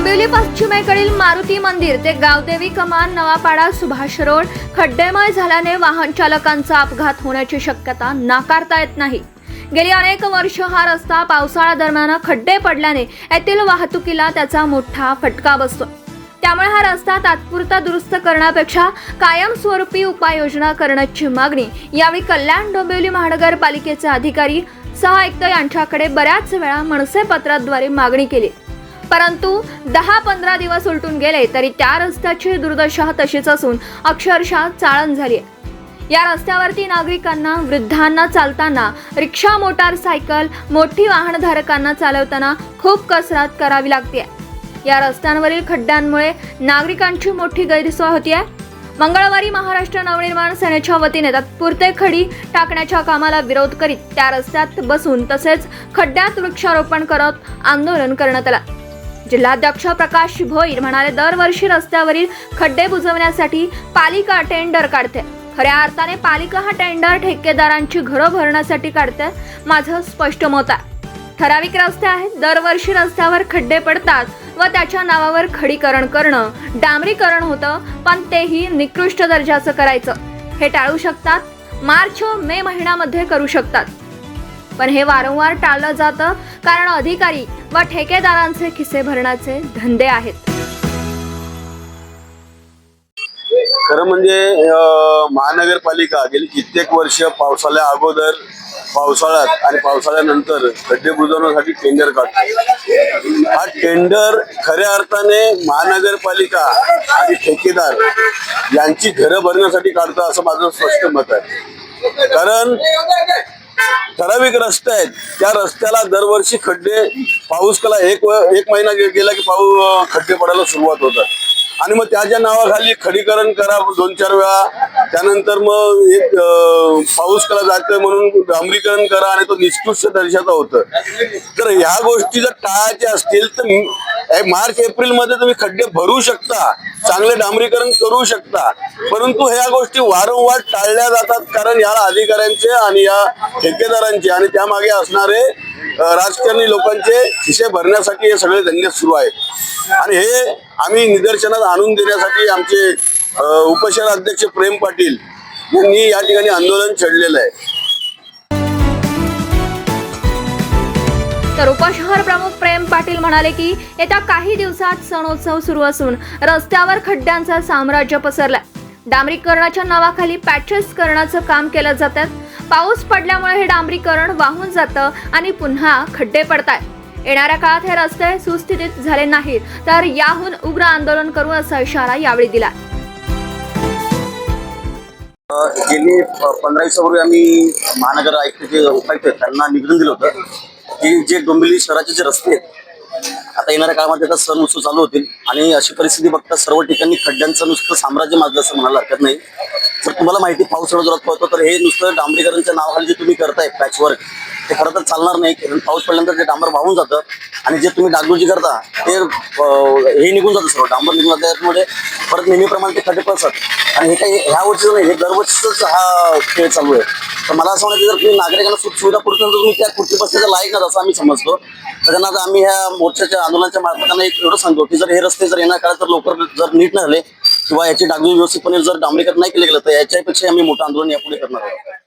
पश्चिमेकडील मारुती मंदिर ते गावदेवी कमान नवापाडा सुभाष रोड खड्डेमय झाल्याने वाहन चालकांचा अपघात होण्याची शक्यता नाकारता येत नाही. गेली अनेक वर्ष हा रस्ता पावसाळा दरम्यान खड्डे पडल्याने येथील वाहतुकीला त्याचा मोठा फटका बसतो. त्यामुळे हा रस्ता तात्पुरता दुरुस्त करण्यापेक्षा कायमस्वरूपी उपाययोजना करण्याची मागणी यावेळी कल्याण डोंबिवली महानगरपालिकेचे अधिकारी सह आयुक्त यांच्याकडे बऱ्याच वेळा मनसे पत्राद्वारे मागणी केली. परंतु दहा पंधरा दिवस उलटून गेले तरी त्या रस्त्याची दुर्दशा तशीच असून अक्षरशः चाळण झाली आहे. या रस्त्यावरती नागरिकांना वृद्धांना चालताना रिक्षा मोटारसायकल मोठी वाहनधारकांना चालवताना खूप कसरत करावी लागते. या रस्त्यांवरील खड्ड्यांमुळे नागरिकांची मोठी गैरसोय आहे मंगळवारी महाराष्ट्र नवनिर्माण सेनेच्या वतीने तात्पुरते खडी टाकण्याच्या कामाला विरोध करीत त्या रस्त्यात बसून तसेच खड्ड्यात वृक्षारोपण करत आंदोलन करण्यात आलं. जिल्हाध्यक्ष प्रकाश भोईर म्हणाले दरवर्षी रस्त्यावरील खड्डे बुजवण्यासाठी पालिका टेंडर काढते. खऱ्या अर्थाने पालिका हा टेंडर ठेकेदारांची घरं भरण्यासाठी काढते माझं स्पष्ट मत आहे. ठराविक रस्ते आहेत दरवर्षी रस्त्यावर खड्डे पडतात व त्याच्या नावावर खडीकरण करणं डांबरीकरण होतं पण तेही निकृष्ट दर्जाचं करायचं. हे टाळू शकतात? मार्च मे महिन्यामध्ये करू शकतात. पण हे वारंवार टाळलं जातं कारण अधिकारी व ठेकेदारांचे खिसे भरण्याचे धंदे आहेत. खरं म्हणजे महानगरपालिका गेली कित्येक वर्ष पावसाळ्या अगोदर पावसाळ्यात आणि पावसाळ्यानंतर खड्डे बुजवण्यासाठी टेंडर काढतो हा टेंडर खऱ्या अर्थाने महानगरपालिका आणि ठेकेदार यांची घरं भरण्यासाठी काढतो असं माझं स्पष्ट मत आहे. कारण ठराविक रस्ते आहेत. त्या रस्त्याला दरवर्षी खड्डे पाऊस कला एक व- एक महिना गेला की पाऊस खड्डे पडायला सुरुवात होतात. आणि मग त्याच्या नावाखाली खडीकरण करा दोन चार वेळा त्यानंतर मग एक पाऊस कला जातोय म्हणून डांबरीकरण करा आणि तो निष्कृष्ट दर्जाचा होतं तर ह्या गोष्टी जर टाळायच्या असतील तर मार्च एप्रिलमध्ये तुम्ही खड्डे भरू शकता. चांगले डांबरीकरण करू शकता. परंतु ह्या गोष्टी वारंवार टाळल्या जातात कारण या अधिकाऱ्यांचे आणि या ठेकेदारांचे आणि त्यामागे असणारे राजकारणी लोकांचे खिसे भरण्यासाठी हे सगळे धंदे सुरू आहेत. आणि हे आम्ही निदर्शनात आणून देण्यासाठी आमचे उपशहर अध्यक्ष प्रेम पाटील यांनी या ठिकाणी आंदोलन छेडलेलं आहे. तर उपशहर प्रमुख प्रेम पाटील म्हणाले की येत्या काही दिवसात सणोत्सव सुरू असून रस्त्यावर खड्ड्यांचं साम्राज्य पसरलाय. डांबरीकरणाच्या नावाखाली पॅचेस करण्याचं काम केलं जातात पाऊस पडल्यामुळे हे डांबरीकरण वाहून जातं आणि पुन्हा खड्डे पडतात येणाऱ्या काळात हे रस्ते सुस्थितीत झाले नाहीत तर याहून उग्र आंदोलन करू असा इशारा यावेळी दिला गेली पंधरा दिवसापूर्वी आम्ही महानगर आयुक्त जे उपायुक्त आहेत त्यांना निवेदन दिलं होतं. की जे डोंबिवली शहराचे जे रस्ते आहेत आता येणाऱ्या काळामध्ये आता सण उत्सव चालू होतील आणि अशी परिस्थिती बघता सर्व ठिकाणी खड्ड्यांचं नुसतं साम्राज्य माजलं असं म्हणायला हरकत नाही. जर तुम्हाला माहिती पाऊस एवढा जोरात पडतो तर हे नुसतं डांबरीकरणच्या नावाखाली जे तुम्ही करताय पॅचवर्क ते खरं तर चालणार नाही कारण पाऊस पडल्यानंतर ते डांबर वाहून जातं आणि जे तुम्ही डागडुजी करता ते हे निघून जातं सर्व. डांबर निघून जातं त्यामुळे परत नेहमीप्रमाणे ते खड्डे पडतात आणि हे काही ह्या वर्षीचं नाही हे दरवर्षीच हा खेळ चालू आहे. तर मला असं म्हणायचं जर तुम्ही नागरिकांना सुख सुविधा पुरवतो तर तुम्ही त्या खुर्ची बसण्याचा लायक नाही असं आम्ही समजतो. त्यांना आम्ही ह्या मोर्चाच्या आंदोलनाच्या मार्फतांना एक एवढं सांगतो की जर हे रस्ते जर येणार काळात तर लवकर जर नीट नाही झाले किंवा याची डागडुजी व्यवस्थितपणे जर डांबरीकरण नाही केलं गेलं तर याच्यापेक्षा आम्ही मोठं आंदोलन यापुढे करणार आहोत.